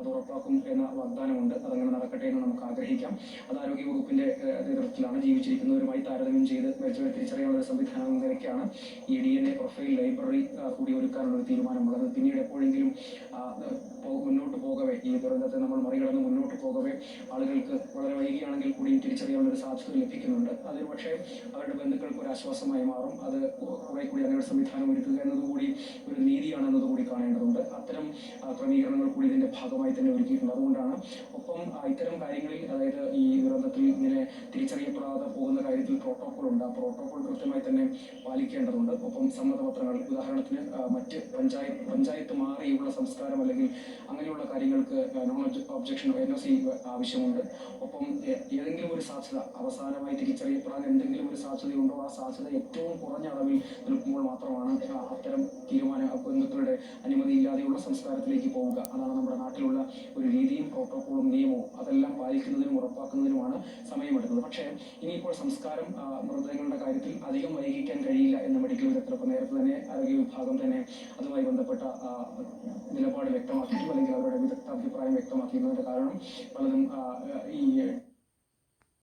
അത് ഉറപ്പാക്കും എന്ന വാഗ്ദാനമുണ്ട്. അതങ്ങനെ നടക്കട്ടെ എന്ന് നമുക്ക് ആഗ്രഹിക്കാം. അത് ആരോഗ്യ വകുപ്പിന്റെ നേതൃത്വത്തിലാണ് ജീവിച്ചിരിക്കുന്നവരുമായി താരതമ്യം ചെയ്ത് മരിച്ചവരെ തിരിച്ചറിയാനുള്ള സംവിധാനം നിലയ്ക്കാണ് ഈ D N A profile library കൂടി ഒരുക്കാനുള്ള ഒരു തീരുമാനമുള്ളത്. പിന്നീട് എപ്പോഴെങ്കിലും മുന്നോട്ട് ഈ ദുരന്തത്തെ നമ്മൾ മറികടന്ന് മുന്നോട്ട് പോകവേ. ആളുകൾക്ക് വളരെ വൈകിയാണെങ്കിൽ കൂടി തിരിച്ചറിയാനുള്ള ഒരു സാധ്യത ലഭിക്കുന്നുണ്ട്. അതൊരു പക്ഷേ അവരുടെ ബന്ധുക്കൾക്ക് ഒരു ആശ്വാസമായി മാറും. അത് കുറെ കൂടി അങ്ങനെ ഒരു സംവിധാനം ഒരുക്കുക എന്നതുകൂടി ഒരു നീതിയാണ് എന്നതുകൂടി കാണേണ്ടതുണ്ട്. അത്തരം ക്രമീകരണങ്ങൾ കൂടി ഇതിന്റെ ഭാഗമായി തന്നെ ഒരുക്കിയിട്ടുണ്ട്. അതുകൊണ്ടാണ് ഒപ്പം ഇത്തരം കാര്യങ്ങളിൽ അതായത് ഈ ദുരന്തത്തിൽ ഇങ്ങനെ തിരിച്ചറിയപ്പെടാതെ പോകുന്ന കാര്യത്തിൽ പ്രോട്ടോകോൾ ഉണ്ട്. ആ പ്രോട്ടോകോൾ കൃത്യമായി തന്നെ പാലിക്കേണ്ടതുണ്ട്. ഒപ്പം സമ്മതപത്രങ്ങൾ ഉദാഹരണത്തിന് മറ്റ് പഞ്ചായത്ത് പഞ്ചായത്ത് മാറിയുള്ള സംസ്കാരം അല്ലെങ്കിൽ അങ്ങനെയുള്ള കാര്യങ്ങൾക്ക് നോൺ ഒബ്ജക്ഷൻ എൻ ഒ സി ആവശ്യമുണ്ട്. ഒപ്പം ഏതെങ്കിലും ഒരു സാധ്യത അവസാനമായി തിരിച്ചറിയപ്പെടാൻ എന്തെങ്കിലും ഒരു സാധ്യതയുണ്ടോ? ആ സാധ്യത ഏറ്റവും കുറഞ്ഞ അളവിൽ നിൽക്കുമ്പോൾ മാത്രമാണ് അത്തരം തീരുമാന ബന്ധുക്കളുടെ അനുമതി ഇല്ലാതെയുള്ള സംസ്കാരത്തിലേക്ക് പോവുക. അതാണ് നമ്മുടെ നാട്ടിലുള്ള ഒരു രീതിയും പ്രോട്ടോക്കോളും നിയമവും. അതെല്ലാം പാലിക്കുന്നതിനും ഉറപ്പാക്കുന്നതിനുമാണ് സമയമെടുക്കുന്നത്. പക്ഷേ ഇനിയിപ്പോൾ സംസ്കാരം മൃതദേഹങ്ങളുടെ കാര്യത്തിൽ അധികം വൈകിക്കാൻ കഴിയില്ല എന്ന് മെഡിക്കൽ വിദഗ്ധർ ഇപ്പോൾ നേരത്തെ തന്നെ ആരോഗ്യ വിഭാഗം തന്നെ അതുമായി ബന്ധപ്പെട്ട നിലപാട് വ്യക്തമാക്കിയിട്ടും അല്ലെങ്കിൽ അവരുടെ సాధ్యప్రాయం వ్యక్తం കാരണം కారణం వాళ్ళని